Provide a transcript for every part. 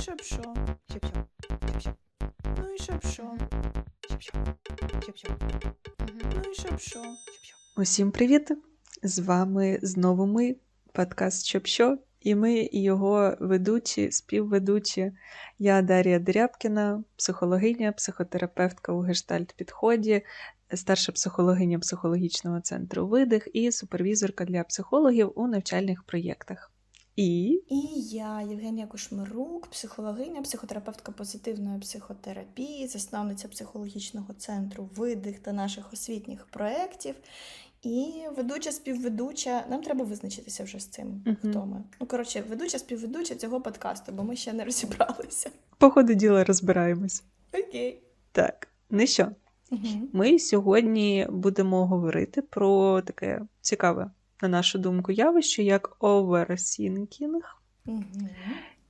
щоб що? Щоб-щоб. Щоб-щоб. Ну і щоб що? Щоб-щоб. Щоб-щоб. Ну і щоб що? Усім привіт! З вами знову ми, подкаст Щоб що, і ми його ведучі, співведучі. Я Дар'я Дерябкіна, психологиня, психотерапевтка у гештальт-підході, старша психологиня психологічного центру видих і супервізорка для психологів у навчальних проєктах. І І я, Євгенія Кошмирук, психологиня, психотерапевтка позитивної психотерапії, засновниця психологічного центру видих та наших освітніх проєктів. І ведуча співведуча. Нам треба визначитися вже з цим, Мгм. хто ми. Ну, коротше, ведуча співведуча цього подкасту, бо ми ще не розібралися. по ходу діла розбираємось. Окей. Так, ну що, Угу. Ми сьогодні будемо говорити про таке цікаве, на нашу думку, явище, як оверсінкінг, Угу.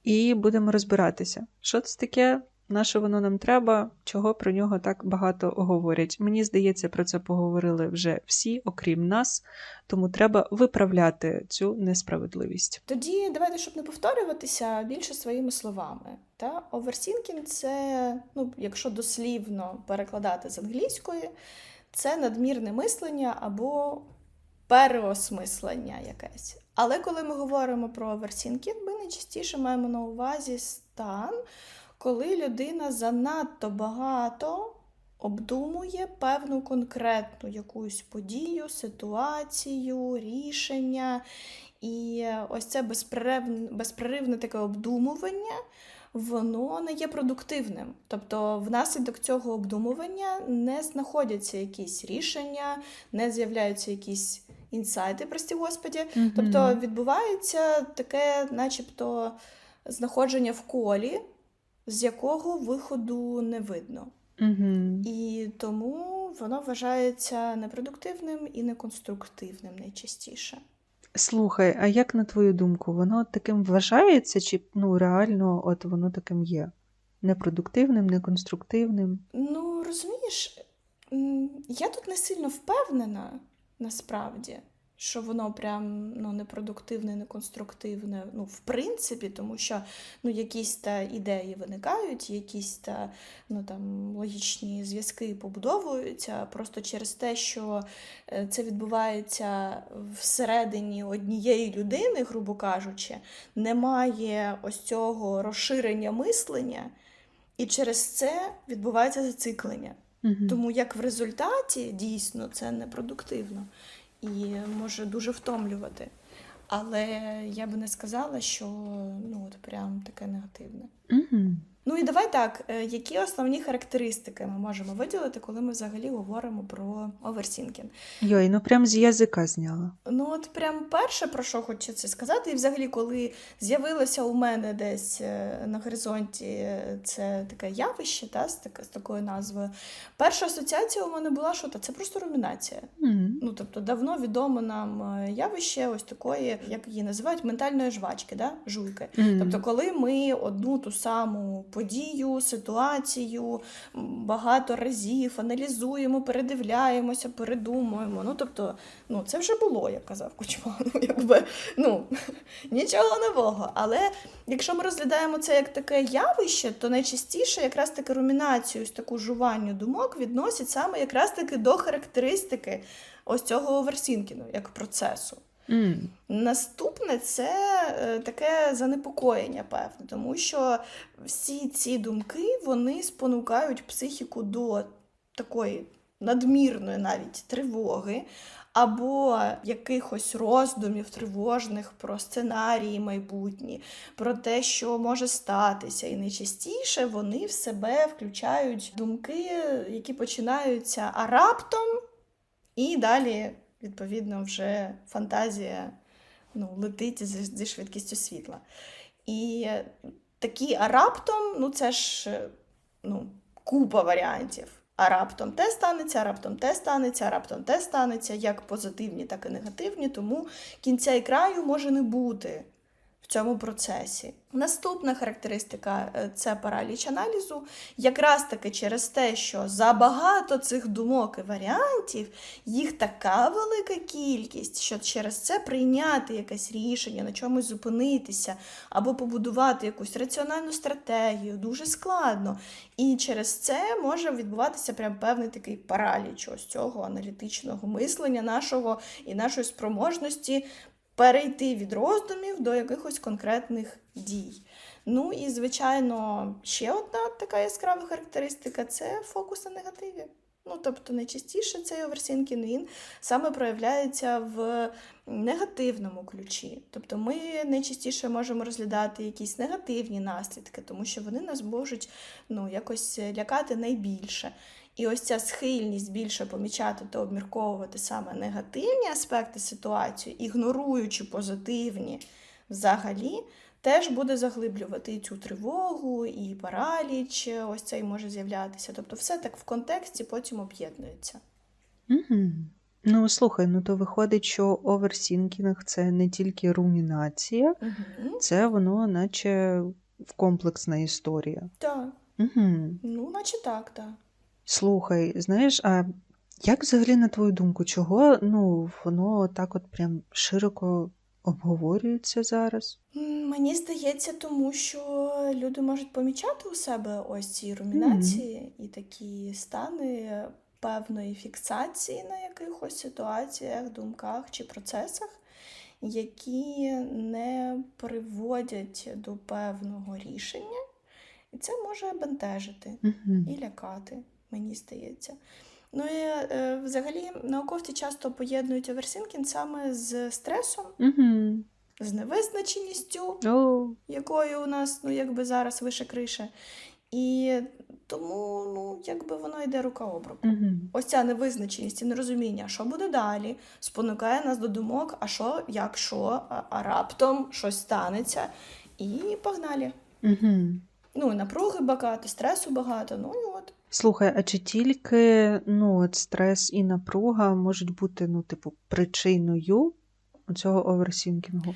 і будемо розбиратися, що це таке, на що воно нам треба, чого про нього так багато говорять. Мені здається, про це поговорили вже всі, окрім нас, тому треба виправляти цю несправедливість. Тоді давайте, щоб не повторюватися, більше своїми словами. Та оверсінкінг це, ну, якщо дослівно перекладати з англійської, це надмірне мислення або переосмислення якесь. Але коли ми говоримо про оверсінкінг, ми найчастіше маємо на увазі стан, коли людина занадто багато обдумує певну конкретну якусь подію, ситуацію, рішення. І ось це безперервне, безперервне таке обдумування, воно не є продуктивним. Тобто, внаслідок цього обдумування не знаходяться якісь рішення, не з'являються якісь інсайти, прості господі. Тобто відбувається таке, начебто, знаходження в колі, з якого виходу не видно. Угу. І тому воно вважається непродуктивним і неконструктивним найчастіше. Слухай, а як на твою думку, воно таким вважається, чи ну реально от воно таким є? Непродуктивним, неконструктивним? Ну, розумієш, я тут не сильно впевнена насправді, що воно прям ну, непродуктивне, неконструктивне. Ну, в принципі, тому що ну, якісь та ідеї виникають, якісь та ну, там, логічні зв'язки побудовуються просто через те, що е, це відбувається всередині однієї людини, грубо кажучи, немає ось цього розширення мислення. І через це відбувається зациклення. Угу. Тому як в результаті дійсно це непродуктивно і може дуже втомлювати. Але я би не сказала, що ну от прям таке негативне. Угу. Ну і давай так, е, які основні характеристики ми можемо виділити, коли ми взагалі говоримо про оверсінкінг? Йой, ну прям з язика зняла. Ну, от прям перше, про що хочеться сказати, і взагалі, коли з'явилося у мене десь е, на горизонті е, це таке явище, та, з, таке, з такою назвою, перша асоціація у мене була, що та, це просто румінація. Мгм. Ну, тобто, давно відоме нам явище ось такої, як її називають, ментальної жвачки, да? жуйки. Мгм. Тобто, коли ми одну ту саму подію, ситуацію багато разів аналізуємо, передивляємося, передумуємо. Ну, тобто, ну, це вже було, як казав Кучма. Ну, якби, ну, нічого нового. Але якщо ми розглядаємо це як таке явище, то найчастіше якраз таки румінацію, ось таку жуванню думок відносять саме якраз таки до характеристики ось цього оверсінкіну, як процесу. М. Наступне це е, таке занепокоєння, певне, тому що всі ці думки вони спонукають психіку до такої надмірної навіть тривоги, або якихось роздумів тривожних про сценарії майбутні, про те, що може статися. І найчастіше вони в себе включають думки, які починаються а раптом, і далі, відповідно, вже фантазія ну, летить зі, швидкістю світла. І такі а раптом, ну це ж е, ну, купа варіантів. А раптом те станеться, а раптом те станеться, а раптом те станеться, як позитивні, так і негативні. Тому кінця і краю може не бути в цьому процесі. Наступна характеристика е, це параліч аналізу. Якраз таки через те, що забагато цих думок і варіантів, їх така велика кількість, що через це прийняти якесь рішення, на чомусь зупинитися або побудувати якусь раціональну стратегію дуже складно. І через це може відбуватися прям певний такий параліч ось цього аналітичного мислення нашого і нашої спроможності перейти від роздумів до якихось конкретних дій. Ну і, звичайно, ще одна така яскрава характеристика це фокус на негативі. Ну, тобто, найчастіше цей оверсінкінг він саме проявляється в негативному ключі. Тобто ми найчастіше можемо розглядати якісь негативні наслідки, тому що вони нас можуть ну, якось лякати найбільше. І ось ця схильність більше помічати та обмірковувати саме негативні аспекти ситуації, ігноруючи позитивні взагалі, теж буде заглиблювати і цю тривогу, і параліч, ось цей може з'являтися. Тобто, все так в контексті потім об'єднується. Угу. Ну, слухай, ну то виходить, що оверсінкінг це не тільки румінація, Угу. це воно, наче комплексна історія. Так, Угу. ну, наче так, так. Слухай, знаєш, а як взагалі, на твою думку, чого ну, воно так от прям широко обговорюється зараз? М, Мені здається, тому що люди можуть помічати у себе ось ці румінації і такі стани певної фіксації на якихось ситуаціях, думках чи процесах, які не приводять до певного рішення, і це може бентежити Угу. і лякати, мені здається. Ну і е, взагалі науковці часто поєднують оверсінкінг саме з стресом, Угу. з невизначеністю, О, якою у нас ну, якби зараз вище криша. І тому ну, якби воно йде рука об руку. угу. Ось ця невизначеність і нерозуміння, що буде далі, спонукає нас до думок, а що, якщо, а, а раптом щось станеться, і погнали. Угу. Ну, напруги багато, стресу багато. Ну і от. Слухай, а чи тільки ну, от стрес і напруга можуть бути, ну, типу, причиною цього оверсінкінгу?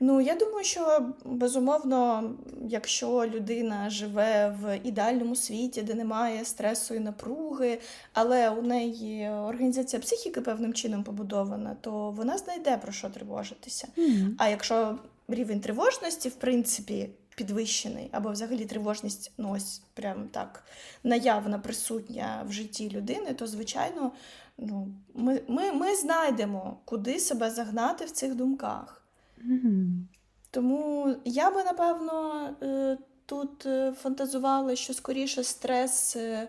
Ну, я думаю, що безумовно, якщо людина живе в ідеальному світі, де немає стресу і напруги, але у неї організація психіки певним чином побудована, то вона знайде про що тривожитися. Мгм. А якщо рівень тривожності, в принципі, підвищений, або взагалі тривожність, ну ось прям так наявна, присутня в житті людини, то звичайно, ну, ми, ми, ми знайдемо, куди себе загнати в цих думках. Мгм. Тому я би, напевно, е, тут е, фантазувала, що скоріше стрес е,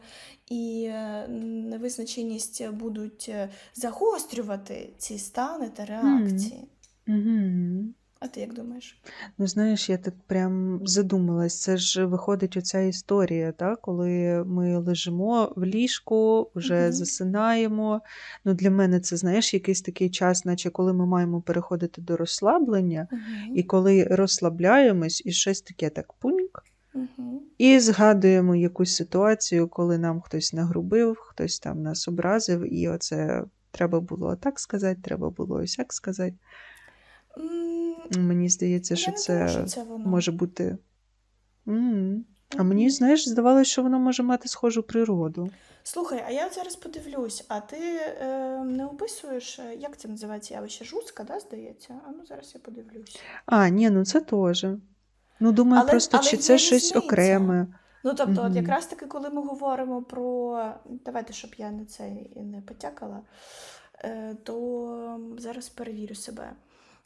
і невизначеність будуть загострювати ці стани та реакції. Мгм. А ти як думаєш? Ну, знаєш, я так прям задумалась. Це ж виходить оця історія, та, коли ми лежимо в ліжку, вже Мгм. засинаємо. Ну, для мене це, знаєш, якийсь такий час, наче коли ми маємо переходити до розслаблення, і коли розслабляємось, і щось таке так пуньк, Угу. і згадуємо якусь ситуацію, коли нам хтось нагрубив, хтось там нас образив, і оце треба було так сказати, треба було ось так сказати. Мені здається, що це, думаю, що це воно. може бути. М. А мені, знаєш, здавалося, що воно може мати схожу природу. Слухай, а я зараз подивлюсь, а ти е, не описуєш, е, як це називається явище жустка, да, здається? А ну зараз я подивлюсь. А, ні, ну це теж. Ну, думаю, Але- просто але чи є це щось різниця. окреме. Ну, тобто, от Мгм. якраз таки, коли ми говоримо про. Давайте, щоб я не це і не потякала, е, то зараз перевірю себе.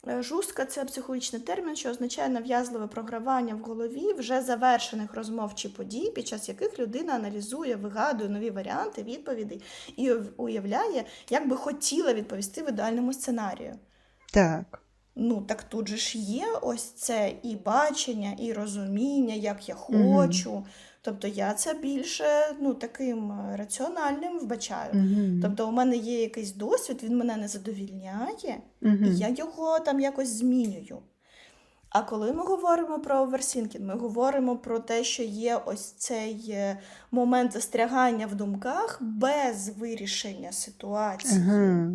Е, Жустка це психологічний термін, що означає нав'язливе програвання в голові вже завершених розмов чи подій, під час яких людина аналізує, вигадує нові варіанти відповідей і уявляє, як би хотіла відповісти в ідеальному сценарію. Так. Ну, так тут же ж є ось це і бачення, і розуміння, як я хочу. Тобто я це більше ну, таким е, раціональним вбачаю. Угу. Тобто, у мене є якийсь досвід, він мене не задовільняє, угу. і я його там якось змінюю. А коли ми говоримо про оверсінкінг, ми говоримо про те, що є ось цей е, момент застрягання в думках без вирішення ситуації. Ага.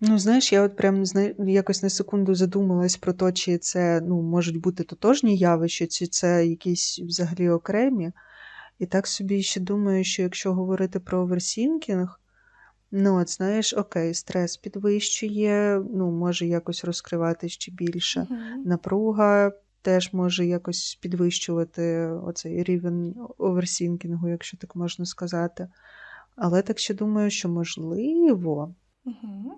Ну, знаєш, я от прям якось на секунду задумалась про те, чи це ну, можуть бути тотожні явища, чи це якісь взагалі окремі. І так собі ще думаю, що якщо говорити про оверсінкінг, ну, от знаєш, окей, стрес підвищує, ну, може якось розкривати ще більше. Мгм. Напруга теж може якось підвищувати оцей рівень оверсінкінгу, якщо так можна сказати. Але так ще думаю, що можливо. Мгм.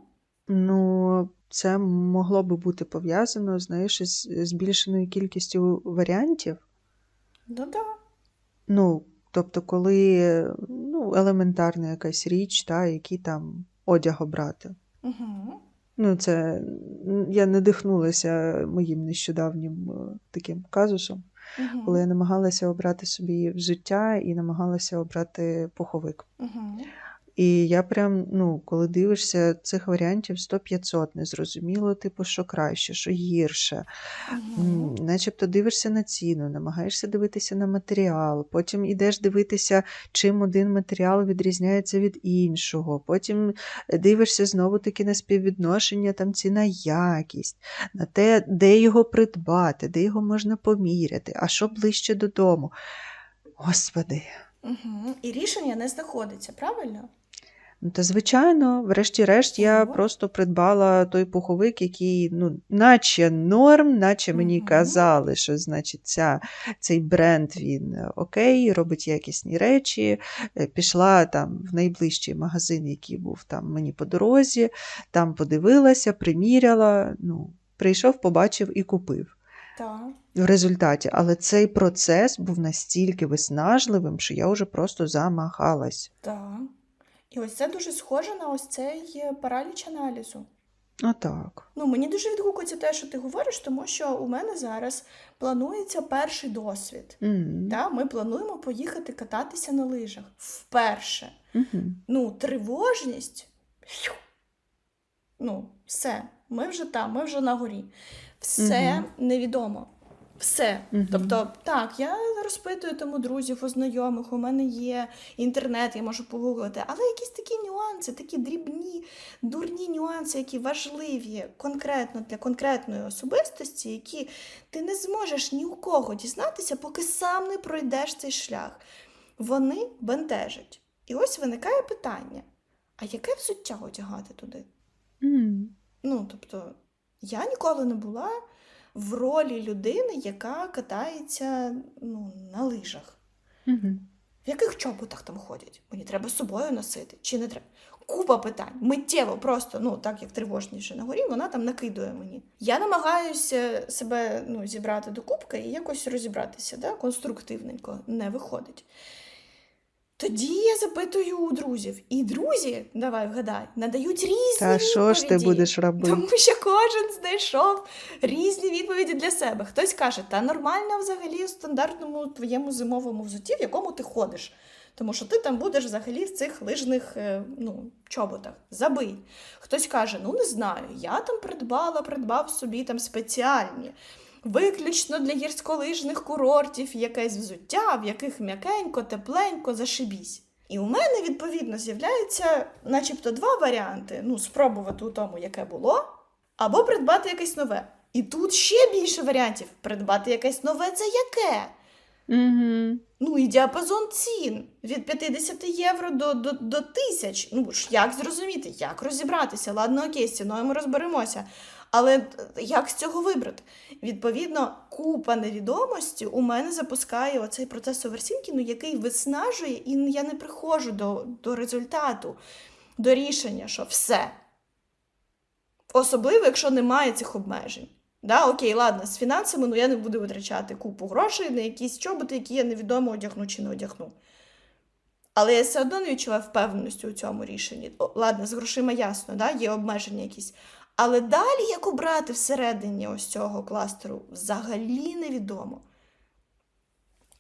Ну, це могло би бути пов'язано, знаєш, із збільшеною кількістю варіантів. Ну да. Ну, тобто, коли ну, елементарна якась річ, та, який там одяг обрати. Угу. Ну, це я надихнулася моїм нещодавнім е, таким казусом, угу. коли я намагалася обрати собі взуття і намагалася обрати пуховик. Мгм. І я прям, ну, коли дивишся цих варіантів 100-500, незрозуміло, типу, що краще, що гірше. М, Начебто дивишся на ціну, намагаєшся дивитися на матеріал, потім йдеш дивитися, чим один матеріал відрізняється від іншого. Потім дивишся знову таки на співвідношення там ціна якість, на те, де його придбати, де його можна поміряти, а що ближче додому. Господи. Мгм. І рішення не знаходиться, правильно? Ну, та звичайно, врешті-решт, я просто придбала той пуховик, який, ну, наче норм, наче мені казали, що значить ця, цей бренд він е, окей, робить якісні речі. Е, Пішла там в найближчий магазин, який був там мені по дорозі, там подивилася, приміряла. Ну, прийшов, побачив і купив. Так. В результаті, але цей процес був настільки виснажливим, що я вже просто замахалась. Так. І ось це дуже схоже на ось цей е, параліч аналізу. Отак. Ну, мені дуже відгукується те, що ти говориш, тому що у мене зараз планується перший досвід. М. Да? Ми плануємо поїхати кататися на лижах вперше. Мгм. Ну, тривожність. Ну, все. Ми вже там, ми вже на горі. Все Мгм. невідомо. Все. Мгм. Тобто, так, я розпитую тому друзів, у знайомих, у мене є інтернет, я можу погуглити, але якісь такі нюанси, такі дрібні, дурні нюанси, які важливі конкретно для конкретної особистості, які ти не зможеш ні у кого дізнатися, поки сам не пройдеш цей шлях. Вони бентежать. І ось виникає питання: а яке взуття одягати туди? М. Ну, тобто, я ніколи не була в ролі людини, яка катається ну, на лижах. Мгм. В яких чоботах там ходять? Мені треба з собою носити чи не треба? Купа питань. Миттєво, просто, ну так як тривожніше на горі, вона там накидує мені. Я намагаюся себе ну, зібрати до кубки і якось розібратися, да? конструктивненько не виходить. Тоді я запитую у друзів. І друзі, давай вгадай, надають різні Та що ж ти будеш робити? Тому що кожен знайшов різні відповіді для себе. Хтось каже, та нормально взагалі в стандартному твоєму зимовому взутті, в якому ти ходиш. Тому що ти там будеш взагалі в цих лижних е, ну, чоботах. Забий. Хтось каже, ну не знаю, я там придбала, придбав собі там спеціальні. Виключно для гірськолижних курортів якесь взуття, в яких м'якенько, тепленько, зашибісь. І у мене, відповідно, з'являються начебто два варіанти: ну, спробувати у тому, яке було, або придбати якесь нове. І тут ще більше варіантів: придбати якесь нове це яке? Мгм. Ну і діапазон цін від 50 євро до, до, до тисяч. Ну ж як зрозуміти, як розібратися? Ладно, окей, з ціною ми розберемося. Але е, як з цього вибрати? Відповідно, купа невідомості у мене запускає оцей процес оверсінкіну, який виснажує, і я не приходжу до, до результату, до рішення, що все. Особливо, якщо немає цих обмежень. Да, окей, ладно, з фінансами ну я не буду витрачати купу грошей на якісь чоботи, які я невідомо одягну чи не одягну. Але я все одно не відчуваю впевненості у цьому рішенні. Ладно, з грошима ясно, да, є обмеження якісь. Але далі як обрати всередині ось цього кластеру взагалі невідомо.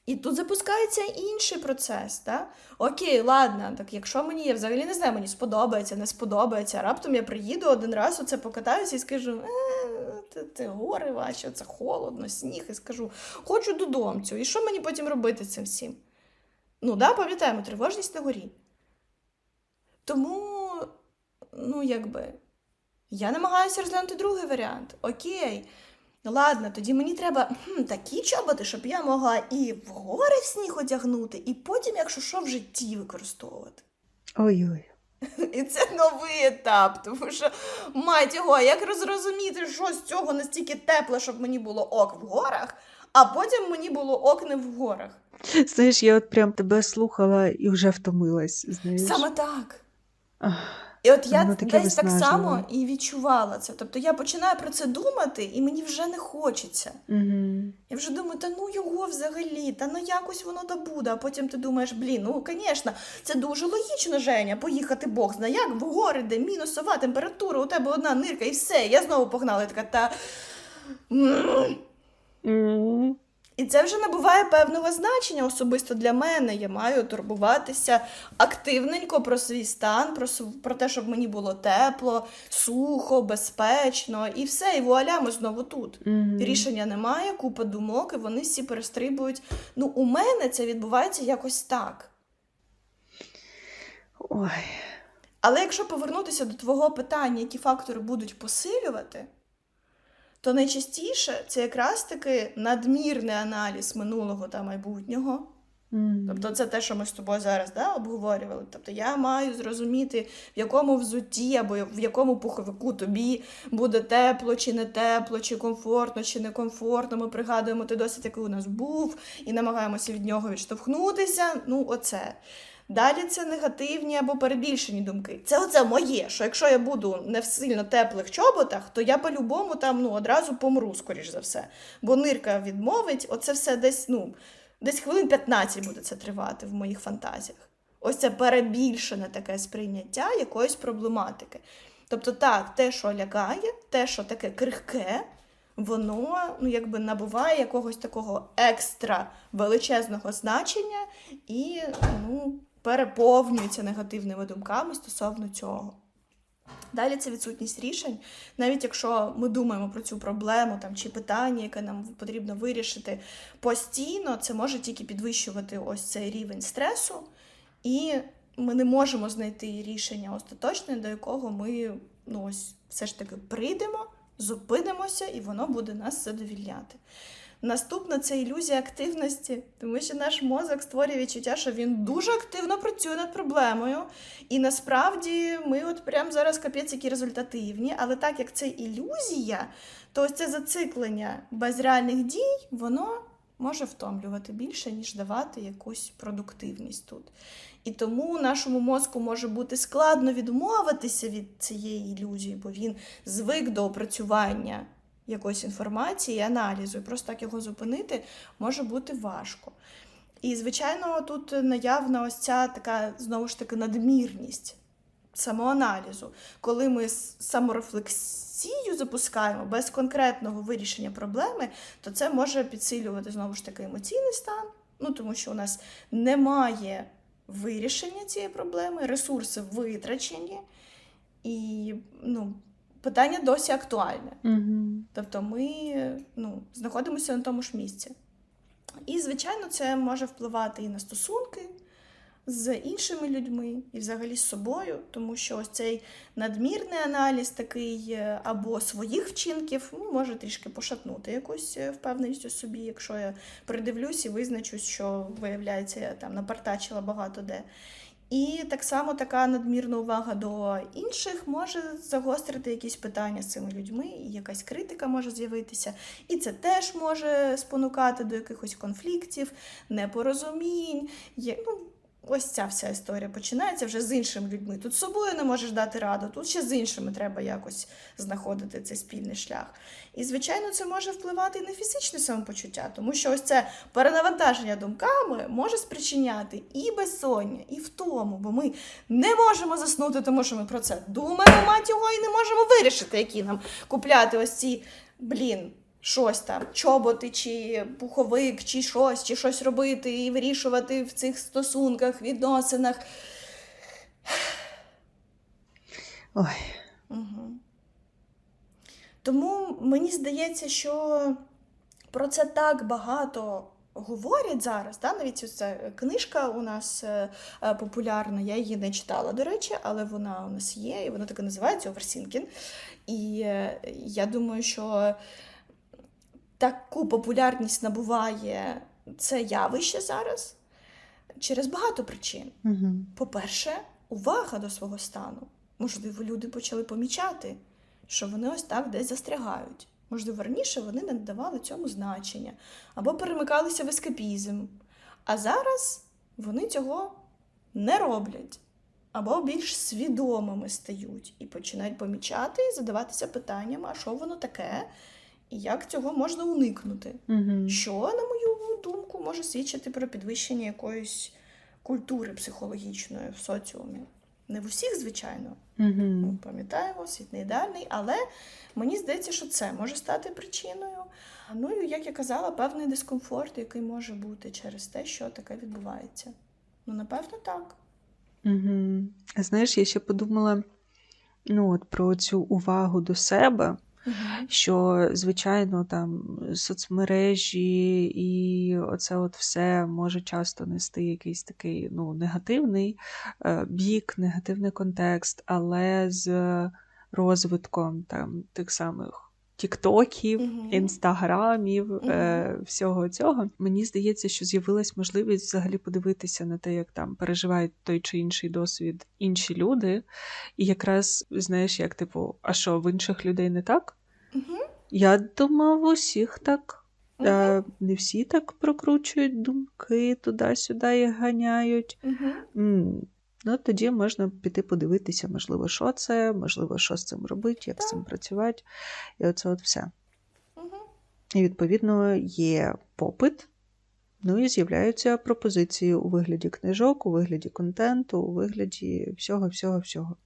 І тут запускається інший процес. Да? Окей, ладно, так якщо мені, я взагалі не знаю, мені сподобається, не сподобається, раптом я приїду один раз, оце покатаюся і скажу, е, це, це гори ваші, це холодно, сніг, і скажу, хочу додомцю. І що мені потім робити цим всім? Ну, да, пам'ятаємо, тривожність на горі. Тому, ну, якби, Я намагаюся розглянути другий варіант. Окей. Ладно, тоді мені треба хм, такі чоботи, щоб я могла і в гори в сніг одягнути, і потім, якщо що, в житті використовувати. Ой-ой. І це новий етап, тому що, мать його, як розрозуміти, що з цього настільки тепло, щоб мені було ок в горах, а потім мені було ок не в горах. Знаєш, я от прям тебе слухала і вже втомилась. Знаєш? Саме так. Ах, І от я десь так само і відчувала це. Тобто я починаю про це думати, і мені вже не хочеться. Угу. Я вже думаю, та ну його взагалі, та ну якось воно да буде. А потім ти думаєш, блін, ну звісно, це дуже логічно, Женя, поїхати Бог зна як в гори, де мінусова температура, у тебе одна нирка і все. Я знову погнала і така та. І це вже набуває певного значення особисто для мене. Я маю турбуватися активненько про свій стан, про, про те, щоб мені було тепло, сухо, безпечно, і все, і вуаля, ми знову тут. Рішення немає, купа думок, і вони всі перестрибують. Ну, у мене це відбувається якось так. Ой. Але якщо повернутися до твого питання, які фактори будуть посилювати, то найчастіше це якраз таки надмірний аналіз минулого та майбутнього. М. Тобто це те, що ми з тобою зараз да, обговорювали. Тобто я маю зрозуміти, в якому взутті або в якому пуховику тобі буде тепло чи не тепло, чи комфортно, чи некомфортно. Ми пригадуємо той досвід, який у нас був, і намагаємося від нього відштовхнутися. Ну, оце. Далі це негативні або перебільшені думки. Це оце моє, що якщо я буду не в сильно теплих чоботах, то я по-любому там ну, одразу помру, скоріш за все. Бо нирка відмовить, оце все десь, ну, десь хвилин 15 буде це тривати в моїх фантазіях. Ось це перебільшене таке сприйняття якоїсь проблематики. Тобто, так, те, що лякає, те, що таке крихке, воно ну, якби набуває якогось такого екстра величезного значення і ну, переповнюється негативними думками стосовно цього. Далі це відсутність рішень. Навіть якщо ми думаємо про цю проблему там, чи питання, яке нам потрібно вирішити постійно, це може тільки підвищувати ось цей рівень стресу, і ми не можемо знайти рішення остаточне, до якого ми ну, ось, все ж таки прийдемо, зупинимося, і воно буде нас задовільняти. Наступна це ілюзія активності, тому що наш мозок створює відчуття, що він дуже активно працює над проблемою. І насправді ми от прямо зараз капець які результативні, але так як це ілюзія, то ось це зациклення без реальних дій, воно може втомлювати більше, ніж давати якусь продуктивність тут. І тому нашому мозку може бути складно відмовитися від цієї ілюзії, бо він звик до опрацювання якоїсь інформації аналізу, і просто так його зупинити може бути важко. І, звичайно, тут наявна ось ця така знову ж таки надмірність самоаналізу, коли ми саморефлексію запускаємо без конкретного вирішення проблеми, то це може підсилювати знову ж таки емоційний стан, ну тому що у нас немає вирішення цієї проблеми, ресурси витрачені, і ну, питання досі актуальне. Угу. Тобто ми ну, знаходимося на тому ж місці. І, звичайно, це може впливати і на стосунки з іншими людьми, і взагалі з собою, тому що ось цей надмірний аналіз такий е, або своїх вчинків ну, може трішки пошатнути якусь е, впевненість у собі, якщо я придивлюсь і визначусь, що виявляється, я там напартачила багато де. І так само така надмірна увага до інших може загострити якісь питання з цими людьми, і якась критика може з'явитися. І це теж може спонукати до якихось конфліктів, непорозумінь. Є, ну, ось ця вся історія починається вже з іншими людьми. Тут з собою не можеш дати раду, тут ще з іншими треба якось знаходити цей спільний шлях. І, звичайно, це може впливати і на фізичне самопочуття, тому що ось це перенавантаження думками може спричиняти і безсоння, і втому, бо ми не можемо заснути, тому що ми про це думаємо, мать його, і не можемо вирішити, які нам купляти ось ці, блін, щось там, чоботи, чи пуховик, чи щось, чи щось робити і вирішувати в цих стосунках, відносинах. Ой. Угу. Тому мені здається, що про це так багато говорять зараз, да, навіть ось ця книжка у нас е, е, популярна, я її не читала, до речі, але вона у нас є, і вона так і називається Оверсінкін. І е, я думаю, що таку популярність набуває це явище зараз через багато причин. Угу. По-перше, увага до свого стану. Можливо, люди почали помічати, що вони ось так десь застрягають. Можливо, раніше вони не надавали цьому значення або перемикалися в ескапізм. А зараз вони цього не роблять. Або більш свідомими стають і починають помічати і задаватися питанням, а що воно таке, і як цього можна уникнути. Угу. Що, на мою думку, може свідчити про підвищення якоїсь культури психологічної в соціумі. Не в усіх, звичайно, ми Угу. пам'ятаємо, світ не ідеальний, але мені здається, що це може стати причиною. Ну і як я казала, певний дискомфорт, який може бути через те, що таке відбувається. Ну, напевно, так. Угу. Знаєш, я ще подумала ну, от, про цю увагу до себе. Що, звичайно, там соцмережі і оце от все може часто нести якийсь такий ну, негативний е, бік, негативний контекст, але з розвитком там тих самих тіктоків, інстаграмів, е, всього цього, мені здається, що з'явилась можливість взагалі подивитися на те, як там переживають той чи інший досвід інші люди. І якраз знаєш, як типу, а що в інших людей не так? Угу. Я думав, у всіх так. Е, не всі так прокручують думки туди-сюди і ганяють. Угу. Ну, тоді можна піти подивитися, можливо, що це, можливо, що з цим робити, як з цим працювати. І оце от все. Угу. І відповідно є попит. Ну і з'являються пропозиції у вигляді книжок, у вигляді контенту, у вигляді всього, всього, всього.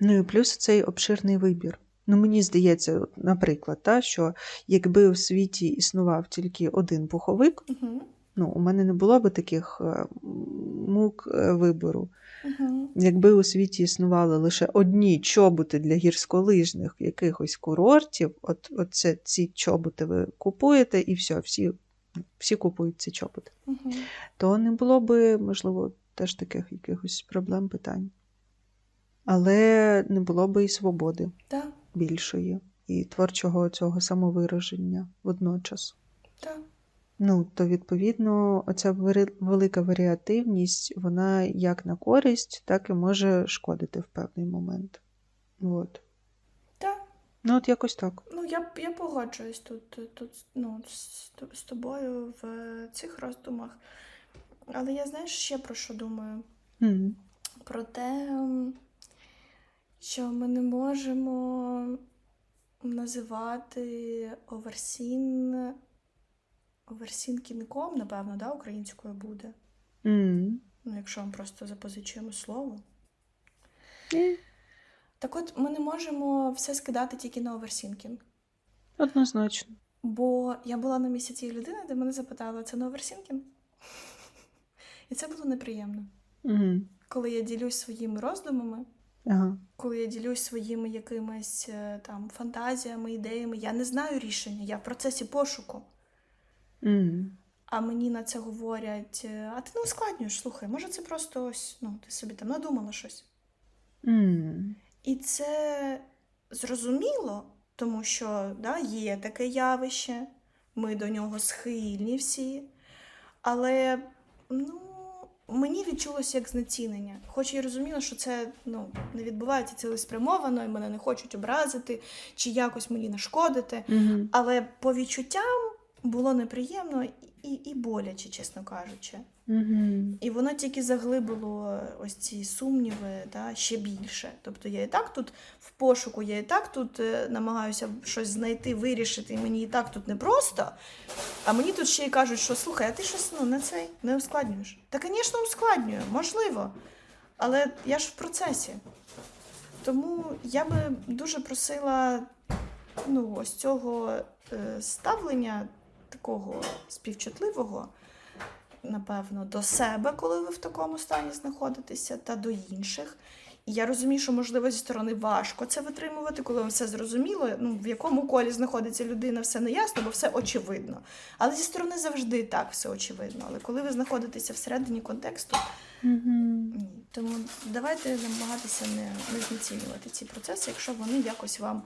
Ну і плюс цей обширний вибір. Ну, мені здається, от, наприклад, та, що якби в світі існував тільки один пуховик, Угу. ну, у мене не було би таких е, мук е, вибору. Угу. Якби у світі існували лише одні чоботи для гірськолижних якихось курортів, от, от це, ці чоботи ви купуєте, і все, всі, всі купують ці чоботи, Угу. то не було би, можливо, теж таких якихось проблем, питань. Але не було би і свободи Так, більшої, і творчого цього самовираження водночас. так. Ну, то відповідно, оця велика варіативність, вона як на користь, так і може шкодити в певний момент. От. Так. Ну, от якось так. Ну, я, я погоджуюсь тут, тут ну, з, з тобою в цих роздумах. Але я знаєш ще про що думаю? М. Про те, що ми не можемо називати оверсін оверсінкінком, напевно, да, українською буде. М. Ну, якщо ми просто запозичуємо слово. Ні, Так от ми не можемо все скидати тільки на оверсінкінг. Однозначно. Бо я була на місці цієї людини, де мене запитали, це не оверсінкінг? І це було неприємно. Мгм. Коли я ділюсь своїми роздумами, Ага. коли я ділюсь своїми якимись е, там фантазіями, ідеями, я не знаю рішення, я в процесі пошуку. М. А мені на це говорять: е, а ти не ускладнюєш, слухай, може це просто ось, ну, ти собі там надумала щось. М. І це зрозуміло, тому що да, є таке явище, ми до нього схильні всі. Але ну, мені відчулося як знецінення. Хоч я розуміла, що це ну, не відбувається цілеспрямовано, і мене не хочуть образити чи якось мені нашкодити. Мгм. Але по відчуттям було неприємно і, і боляче, чесно кажучи. Мгм. І воно тільки заглибило ось ці сумніви да, ще більше. Тобто я і так тут в пошуку, я і так тут е, намагаюся щось знайти, вирішити, і мені і так тут непросто. А мені тут ще й кажуть, що слухай, а ти щось ну, не цей не ускладнюєш. Та, звісно, ускладнюю, можливо. Але я ж в процесі. Тому я би дуже просила ну, ось цього е, ставлення такого співчутливого напевно, до себе, коли ви в такому стані знаходитеся, та до інших. І я розумію, що можливо зі сторони важко це витримувати, коли вам все зрозуміло. Ну в якому колі знаходиться людина, все не ясно, бо все очевидно. Але зі сторони завжди так все очевидно. Але коли ви знаходитеся всередині контексту, Угу. ні. Тому давайте намагатися не, не знецінювати ці процеси, якщо вони якось вам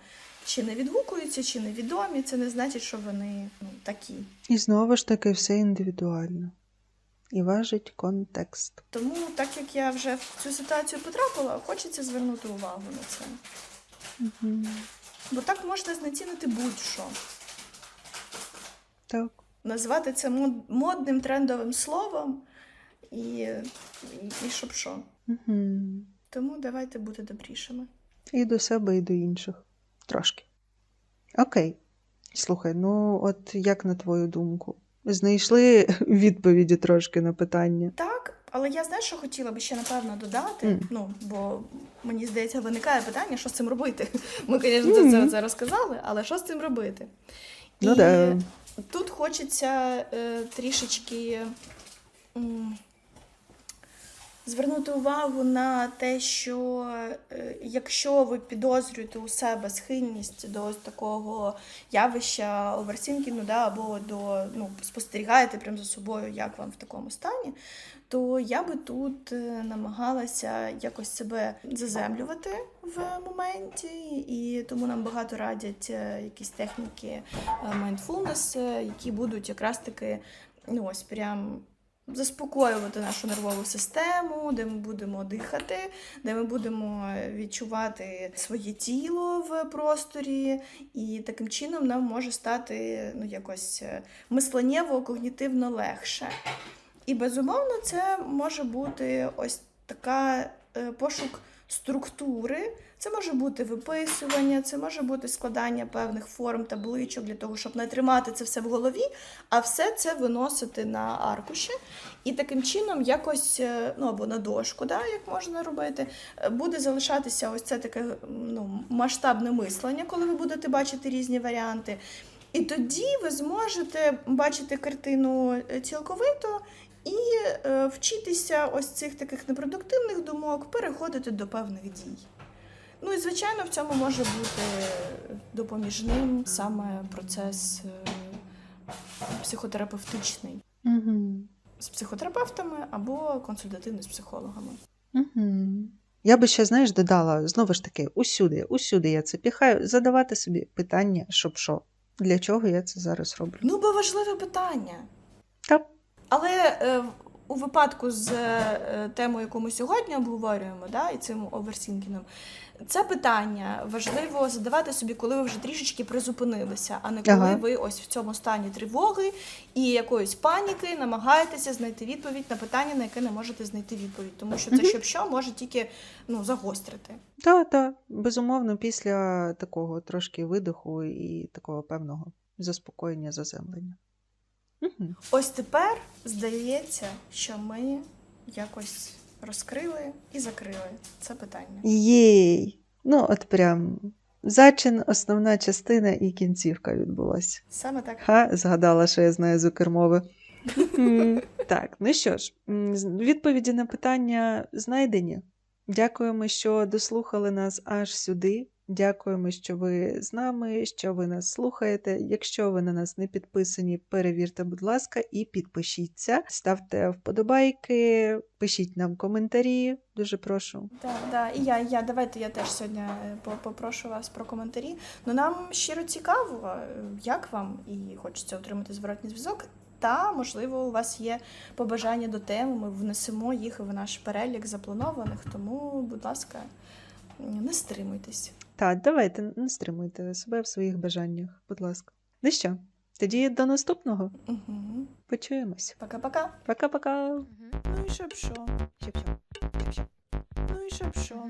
чи не відгукуються, чи невідомі, це не значить, що вони ну, такі. І знову ж таки все індивідуально. І важить контекст. Тому, так як я вже в цю ситуацію потрапила, хочеться звернути увагу на це. Угу. Бо так можна знецінити будь-що. Так. Назвати це модним трендовим словом і, і, і щоб що. Угу. Тому давайте бути добрішими. І до себе, і до інших. Трошки. Окей. Слухай, ну от як на твою думку? Знайшли відповіді трошки на питання. Так, але я знаю, що хотіла би ще напевно додати. Мгм. Ну, бо мені здається, виникає питання, що з цим робити. Ми, звісно, це, це, це розказали, але що з цим робити? Ну І да. тут хочеться е, трішечки м, звернути увагу на те, що е, якщо ви підозрюєте у себе схильність до такого явища оверсінкінгу, да, або до ну, спостерігаєте прямо за собою, як вам в такому стані, то я би тут е, намагалася якось себе заземлювати в моменті, і тому нам багато радять е, якісь техніки mindfulness, які будуть якраз таки ну ось прям. Заспокоювати нашу нервову систему, де ми будемо дихати, де ми будемо відчувати своє тіло в просторі, і таким чином нам може стати ну, якось е, мисленнєво, когнітивно легше. І безумовно, це може бути ось така е, пошук структури. Це може бути виписування, це може бути складання певних форм табличок для того, щоб не тримати це все в голові, а все це виносити на аркуші. І таким чином якось, е, ну або на дошку, да, як можна робити, е, буде залишатися ось це таке ну, масштабне мислення, коли ви будете бачити різні варіанти. І тоді ви зможете бачити картину е, цілковито і вчитися ось цих таких непродуктивних думок переходити до певних дій. Ну і звичайно, в цьому може бути допоміжним саме процес е, психотерапевтичний Угу. з психотерапевтами або консультативний з психологами. Угу. Я би ще, знаєш, додала знову ж таки, усюди, усюди я це піхаю, задавати собі питання, щоб що, для чого я це зараз роблю. Ну, бо важливе питання. Так. Але е, у випадку з е, темою, яку ми сьогодні обговорюємо, да, і цим оверсінкінгом, це питання важливо задавати собі, коли ви вже трішечки призупинилися, а не коли Ага. ви ось в цьому стані тривоги і якоїсь паніки намагаєтеся знайти відповідь на питання, на яке не можете знайти відповідь, тому що це щоб що може тільки ну, загострити. Так, так, безумовно, після такого трошки видиху і такого певного заспокоєння, заземлення. Угу. Ось тепер здається, що ми якось розкрили і закрили це питання. Єй! Ну, от прям зачин, основна частина і кінцівка відбулася. Саме так. Ха, згадала, що я знаю звуки мови. Так, ну що ж, відповіді на питання знайдені. Дякуємо, що дослухали нас аж сюди. Дякуємо, що ви з нами, що ви нас слухаєте. Якщо ви на нас не підписані, перевірте, будь ласка, і підпишіться. Ставте вподобайки, пишіть нам коментарі. Дуже прошу. Так, да. І я, я, давайте я теж сьогодні е, попрошу вас про коментарі. Ну нам щиро цікаво, е, як вам, і хочеться отримати зворотній зв'язок. Та, можливо, у вас є побажання до теми, ми внесемо їх в наш перелік запланованих, тому, будь ласка, не стримуйтесь. Так, давайте не стримуйте себе в своїх бажаннях, будь ласка. Ну що, тоді до наступного. Угу. Почуємось. Пока-пока. Пока-пока. Угу. Ну і щоб що? Щоб що? Щоб що? Ну і щоб що?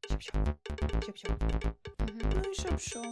Щоб що? Щоб що? Угу. Ну і щоб що?